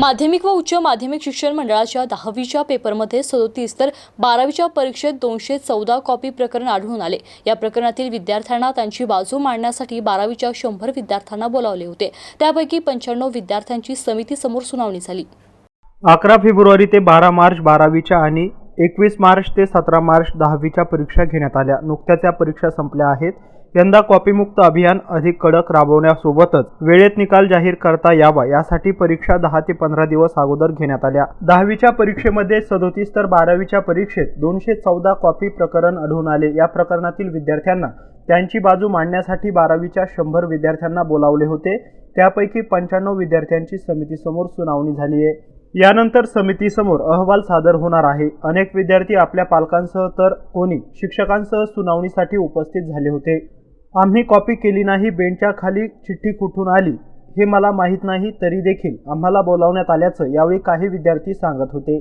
माध्यमिक व उच्च माध्यमिक शिक्षण मंडळाच्या दहावीच्या पेपरमध्ये सदोतीस तर बारावीच्या परीक्षेत दोनशे चौदा कॉपी प्रकरण आढळून आले. या प्रकरणातील विद्यार्थ्यांना त्यांची बाजू मांडण्यासाठी बारावीच्या शंभर विद्यार्थ्यांना बोलावले होते. त्यापैकी पंच्याण्णव विद्यार्थ्यांची समितीसमोर सुनावणी झाली. अकरा फेब्रुवारी ते बारा मार्च बारावीच्या आणि एकवीस मार्च ते सतरा मार्च दहावीच्या परीक्षा घेण्यात आल्या. नुकत्याच या परीक्षा संपल्या आहेत. यंदा कॉपीमुक्त अभियान अधिक कडक राबवण्यासोबतच वेळेत निकाल जाहीर करता यावा यासाठी परीक्षा दहा ते पंधरा दिवस अगोदर घेण्यात आल्या. दहावीच्या परीक्षेमध्ये सदोतीस तर बारावीच्या परीक्षेत दोनशे चौदा कॉपी प्रकरण आढळून आले. या प्रकरणातील विद्यार्थ्यांना त्यांची बाजू मांडण्यासाठी बारावीच्या शंभर विद्यार्थ्यांना बोलावले होते. त्यापैकी पंच्याण्णव विद्यार्थ्यांची समितीसमोर सुनावणी झाली आहे. यानंतर समितीसमोर अहवाल सादर होणार आहे. अनेक विद्यार्थी आपल्या पालकांसह तर कोणी शिक्षकांसह सुनावणीसाठी उपस्थित झाले होते. आम्ही कॉपी केली नाही बेंचच्या खाली चिठ्ठी कुठून आली हे मला माहीत नाही तरी देखील आम्हाला बोलावण्यात आल्याचं यावेळी काही विद्यार्थी सांगत होते.